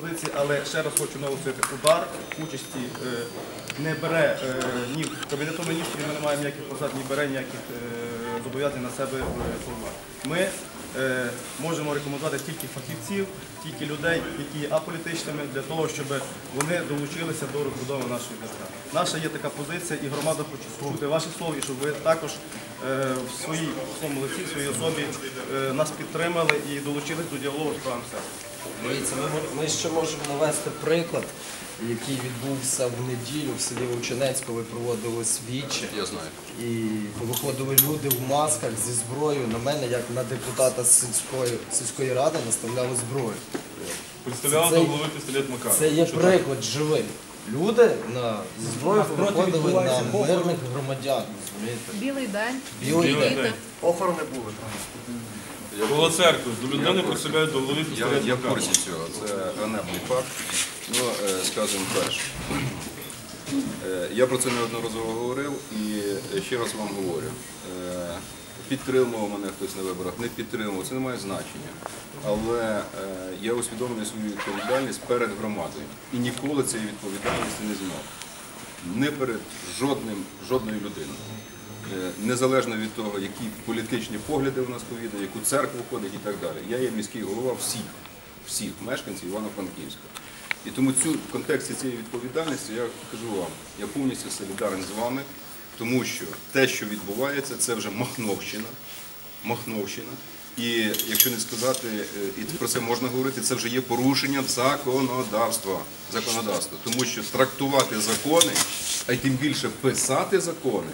позиції, але ще раз хочу наголосити, удар участі е, не бере е, ні Кабінету міністрів, ми не маємо ніяких посад, ні бере ніяких е, зобов'язань на себе е, формат. Ми можемо рекомендувати тільки фахівців, тільки людей, які є аполітичними, для того, щоб вони долучилися до розбудови нашої держави. Наша є така позиція, і громада хоче почути ваші слова, і щоб ви також в своїй в в своїй особі нас підтримали і долучились до діалогу з правом серця. Дивіться, ми, ми ще можемо навести приклад, який відбувся в неділю в селі Вовчинець, коли проводили свідчі. Я знаю. І виходили люди в масках зі зброєю. На мене, як на депутата сільської, сільської ради, наставляли зброю. Представляла Це- до голови пістолет Макар. Це є приклад живий. Люди на, зі зброєю виходили на мирних громадян. розумієте? Білий день. Білий день. Похорони були. Коло церкви. До людини представляють до голови Я, я в курсі цього, це ганебний факт. Ну, е, скажімо перше. Е, Я про це неодноразово говорив і ще раз вам говорю. Е, Підтримував мене хтось на виборах, не підтримував, це не має значення. Але е, я усвідомлюю свою відповідальність перед громадою. І ніколи цієї відповідальності не знімав. Не перед жодним, жодною людиною. Е, Незалежно від того, які політичні погляди у нас повідає, яку церкву ходить і так далі. Я є міський голова всіх, всіх мешканців Івано-Франківська. І тому цю, в контексті цієї відповідальності я кажу вам, я повністю солідарен з вами, тому що те, що відбувається, це вже Махновщина. Махновщина. І якщо не сказати, е, і про це можна говорити, це вже є порушенням законодавства. законодавства. Тому що трактувати закони, а й тим більше писати закони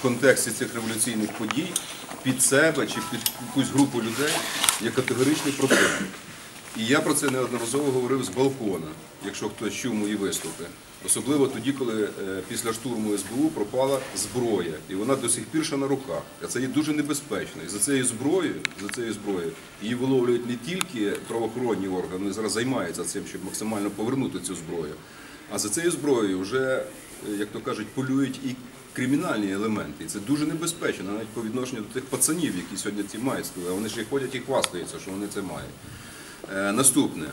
в контексті цих революційних подій під себе чи під якусь групу людей є категоричний противник. І я про це неодноразово говорив з балкона, якщо хтось чув мої виступи. Особливо тоді, коли е, після штурму СБУ пропала зброя, і вона до сих пір ще на руках. А це є дуже небезпечно. І за цією зброєю, за цією зброєю її виловлюють не тільки правоохоронні органи, вони зараз займаються цим, щоб максимально повернути цю зброю. А за цією зброєю вже, е, як то кажуть, полюють і кримінальні елементи. І це дуже небезпечно, навіть по відношенню до тих пацанів, які сьогодні ці мають. А вони ж і ходять і хвастаються, що вони це мають. Е, Наступне.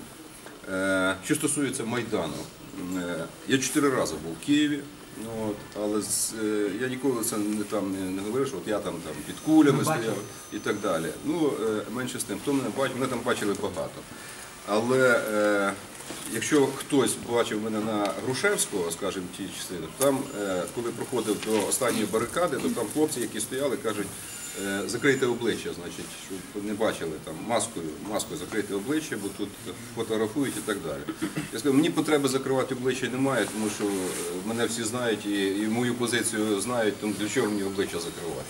Е, Що стосується Майдану, Е, я чотири рази був в Києві, ну, от, але з- е, я ніколи це не, там, не, не говорив, що от я там, там під кулями стояв і так далі. Ну, е, менше з тим, хто мене бачив, мене там бачили багато. Але е, якщо хтось бачив мене на Грушевського, скажімо, ті частини, то там, е, коли проходив до останньої барикади, то там хлопці, які стояли, кажуть, е, закрийте обличчя, значить, щоб не бачили там маскою, маскою закрийте обличчя, бо тут фотографують і так далі. Я сказав, мені потреби закривати обличчя немає, тому що е, мене всі знають і, і мою позицію знають, тому для чого мені обличчя закривати.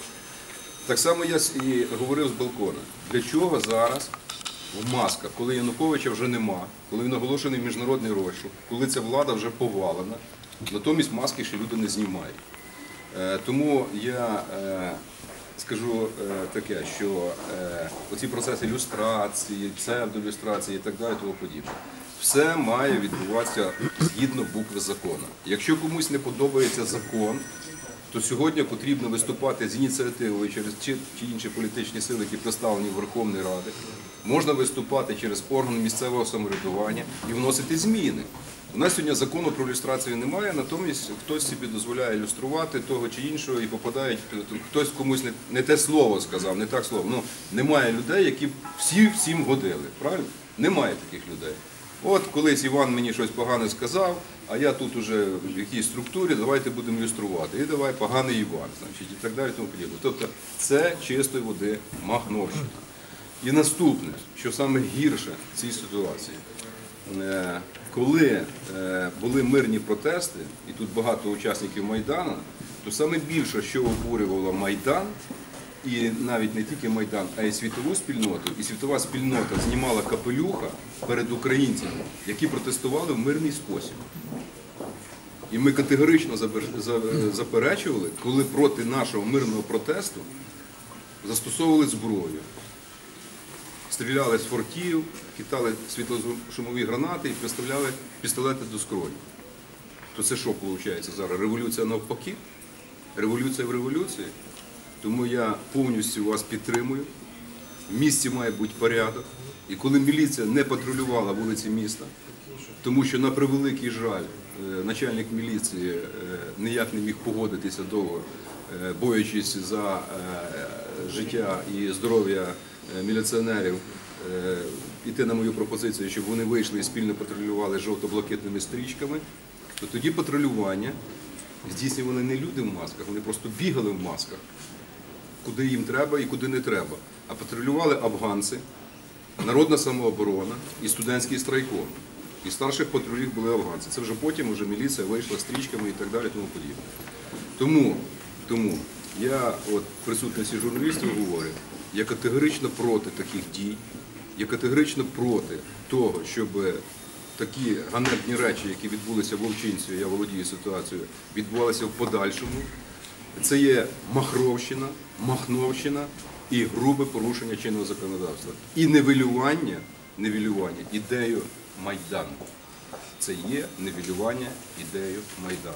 Так само я і говорив з балкона. Для чого зараз в масках, коли Януковича вже нема, коли він оголошений міжнародний розшук, коли ця влада вже повалена, натомість маски ще люди не знімають. Е, Тому я е, скажу е, таке, що оці процеси люстрації, псевдолюстрації і так далі, тому подібне. Все має відбуватися згідно букви закону. Якщо комусь не подобається закон, то сьогодні потрібно виступати з ініціативою через чи інші політичні сили, які представлені в Верховній Раді. Можна виступати через орган місцевого самоврядування і вносити зміни. У нас сьогодні закону про люстрацію немає, натомість хтось собі дозволяє люструвати того чи іншого і попадають, хтось комусь не, не те слово сказав, не так слово. Ну, немає людей, які всі всім годили. Правильно? Немає таких людей. От колись Іван мені щось погане сказав, а я тут уже в якійсь структурі, давайте будемо люструвати. І давай поганий Іван, значить, і так далі, тому подібне. Тобто це чистої води Махновщина. І наступне, що саме гірше в цій ситуації, Е, коли е, були мирні протести, і тут багато учасників Майдану, то саме більше, що обурювало Майдан, і навіть не тільки Майдан, а й світову спільноту, і світова спільнота знімала капелюха перед українцями, які протестували в мирний спосіб. І ми категорично заперечували, коли проти нашого мирного протесту застосовували зброю. Стріляли з фортів, кидали світлошумові гранати і приставляли пістолети до скроні. То це що виходить зараз? Революція навпаки? Революція в революції. Тому я повністю вас підтримую. В місті має бути порядок. І коли міліція не патрулювала вулиці міста, Тому що на превеликий жаль, е, начальник міліції е, ніяк не міг погодитися довго, е, боючись за життя і здоров'я міліціонерів, іти на мою пропозицію, щоб вони вийшли і спільно патрулювали жовто-блакитними стрічками, то тоді патрулювання здійснювали не люди в масках, вони просто бігали в масках, куди їм треба і куди не треба. А патрулювали афганці, народна самооборона і студентський страйком. І старших патрулів були афганці. Це вже потім вже міліція вийшла стрічками і так далі, тому подібне. Тому, тому я от присутності журналістів говорю, я категорично проти таких дій, я категорично проти того, щоб такі ганебні речі, які відбулися в Вовчинці, я володію ситуацією, відбувалися в подальшому. Це є махровщина, махновщина і грубе порушення чинного законодавства. І невилювання, невилювання ідею Майдану. Це є нивелювання ідею Майдану.